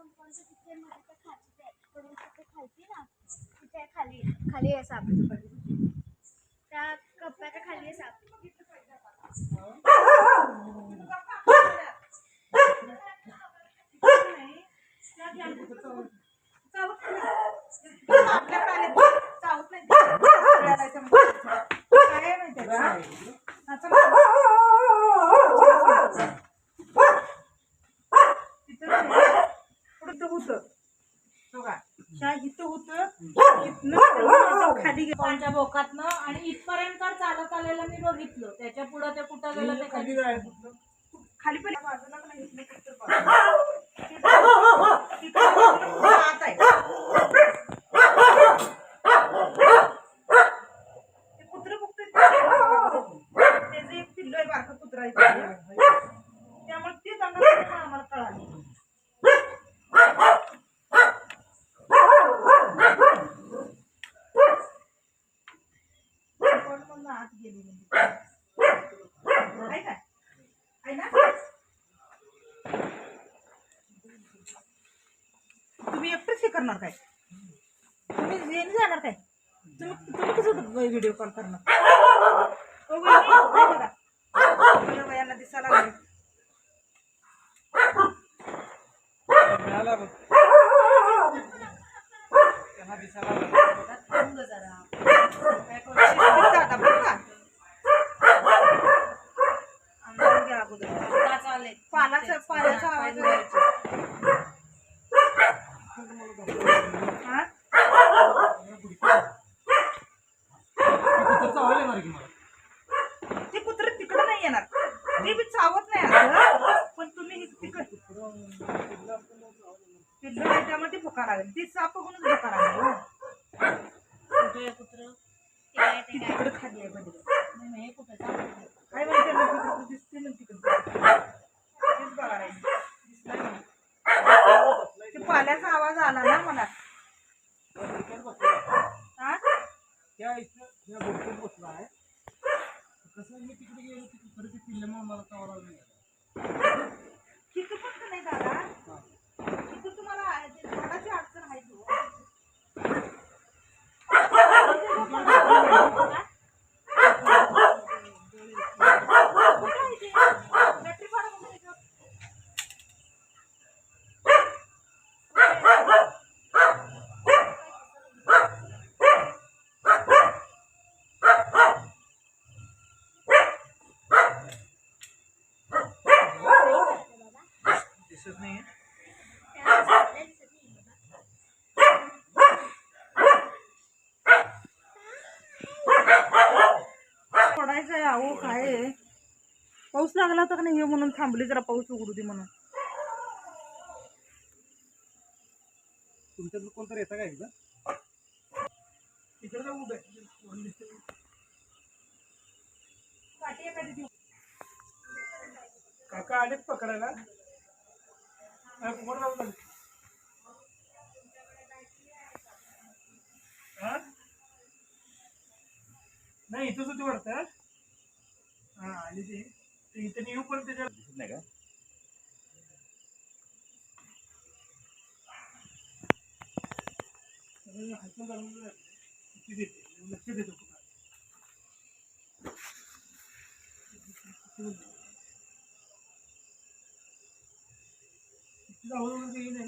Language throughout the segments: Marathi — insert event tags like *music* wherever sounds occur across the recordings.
कोणकोणचं तिथे मध्ये त्या खाची आहे तिथे खालती ना तिथे खाली खाली आहे साप त्या कप्प्याच्या खाली आहे साप आपल्या प्राण्यात चावत नाही ते. खेळायचं म्हणजे. काय आहे माहितीये का? हा, चला. तिथं नाही. पुढं होतं. बघा, ह्या इथं होतं. इथनं गेलं. कोणच्या बोकातनं आणि इथपर्यंत चालत आलेलं मी बघितलं. त्याच्या पुढे ते कुठं गेलं ते खाली कधी जायचं. खाली पण बाजूला *laughs* पण आहे, इथनं कुठं पण. तिथं आत आहे. ते कुत्रं बघतोय ते. त्याचं एक पिल्लू आहे बारकं कुत्रं आहे तिथं. त्यामुळे ते दंगा करताना आम्हाला कळालं कोण म्हणलं आत गेली म्हणजे. आहे का? आहे ना? हे करणार काय तुम्ही येणे जाणार काय तुम्ही तुम्ही कसं व्हिडिओ कॉल करणार बघा. बघा वयांना दिसायला लागले. थांब गं जरा. काय करू? शिस्तीत जा आता, बरं का? अंदाज घ्या अगोदर. पानाचा पाण्याचा आवाज यायचा. हा? ते कुत्र तिकडं नाही येणार ते बी चावत नाही असं पण तुम्ही तिकड पिल्लू आहे त्यामुळे ते भुका लागेल. ती साप बघूनच भुका लागेल कुत्रं? तिकडं खाली आहे मध्ये नाही, नाही, हे कुठं? काय तिकडं दिसते ना तिकडं तेच बघा राहील. ते पाण्याचा आवाज आला ना मला. हा त्या इथं त्या बोटीत बसला आहे कसं मी तिकडे गेलो तिकडे खरं ते पिल्ल्यामुळे मला चावला नाही तिथं पण नाही दादा तिथं तुम्हाला आहे, ते झाडाची अडचण आहे हो. कुठं आहे ते? बॅटरी फार मोठी आहे. दिसत नाही काय अहो काय पाऊस लागला होता का नाही हे म्हणून थांबली जरा पाऊस उघडू दे म्हणून. तुमच्यातलं कोणतरी येतं का एकदा जाऊ उभे काका आलेत पकडायला. नाही, नाही इथंच होती वाटतं हा आली ती ते इथं येऊ पण त्याच्या दिसत नाही का? किती लक्ष देतो तिचा आवाज नाही ना.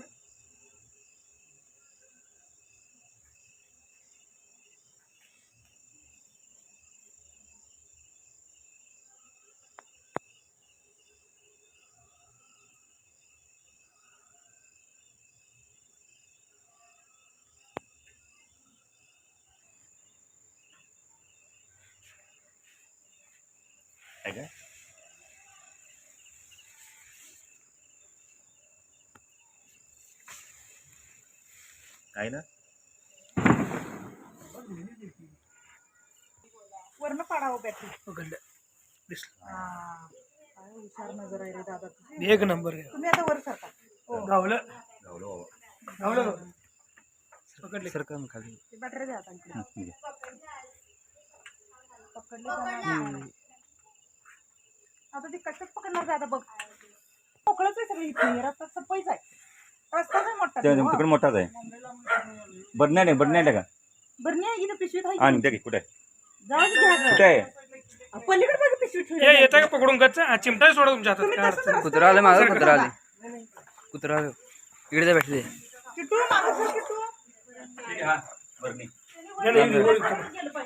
आहे का आहे ना? वरनं पाडावं बॅटरी हा काय हुशार नजर आहे रे दादा तुझी. एक नंबर तुम्ही आता वर सरका. हो. गावलं गावलो बाबा. गावलं. पकडले सरकम खाली. ते बॅटरी द्या आता इकडे. हं. पकडली जाणार. आता ती कशात पकडणार दादा बघ मोकळच आहे सगळी इथे रस्ता सपईच आहे रस्ताच आहे मोठा त्या- तो. तिकडे मोठाच आहे बदनाट आहे बदनाट आहे का बरं नाही इथं पिशवीत आहे आणि कुठे आहे? जाऊ दे घ्या कुठे आहे. पलीकडे बघ पिशवी ठेवली ये येता का पकडून गच्च हा, चिमटा सोडा तुमच्या हातात काय अडचण नाही. कुत्रा आले कुत्रा आले कुत्रा आले इकडे जा भेटले किटू मागं सर किटू ठीक आहे, हा. बरं नाही. नाही, नाही, वर इथं.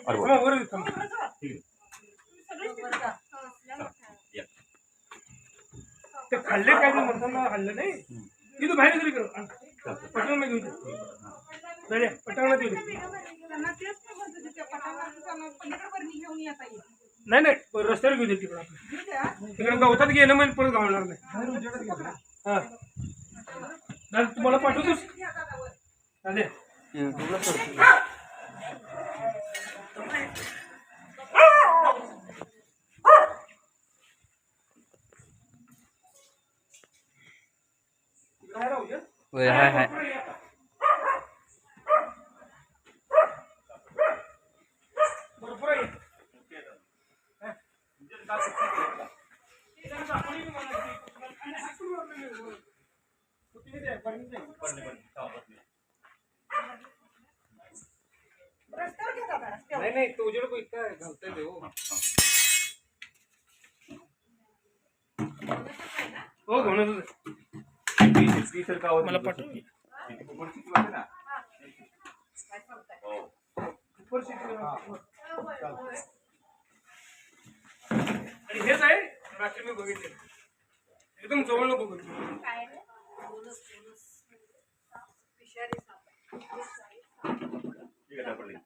अरे वा. थांबा, वर इथं. हल्ले काय ते म्हणताना खाल्लं नाही. इथं बाहेर तरी करू पटवून मी घेऊन नाही पटवण्यात येऊ येईल नाही नाही रस्त्यावर घेऊ दे तिकडं आपलं. गवतात गेलं म्हणजे परत गावणार नाही. हा. तुम्हाला पाठवतोस? चालेल तिकडे आहे राहू दे. होय हाय हाय. नाही नाही तो उजेड इतका घालतोय ते हो हो मला पाठव. आणि हेच आहे रात्री मी बघितले एकदम जवळ बघितलं आहे, सापडली.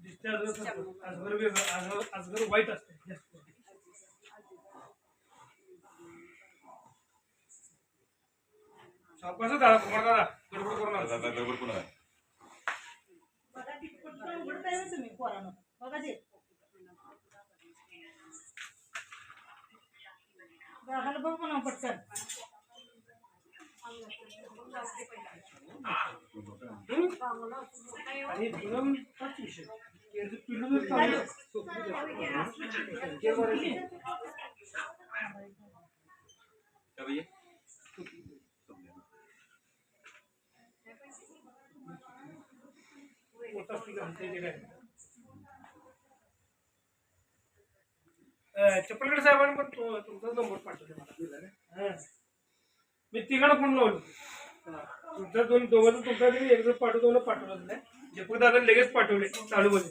डिस्चार्ज आजगर वेगळं आजगर आजगर वाईट असते जास्त. सावकाश दादा कुमार दादा गडबड करू नका. दादा, गडबड करू नका. बघा, ती पटकन उघडताय ना तुम्ही पोरानं. बघा ते. बघ म्हणा पटकन आणि विषय याचं चपलकडे साहेबांनी पण तुमचा नंबर पाठवला मला. मी तिघांना फोन लावलो. तुमचा दोन दोघांचा तुमचा तरी एक जर पाठवतो पाठवलं नाही जपूर दादा लगेच पाठवले चालू मध्ये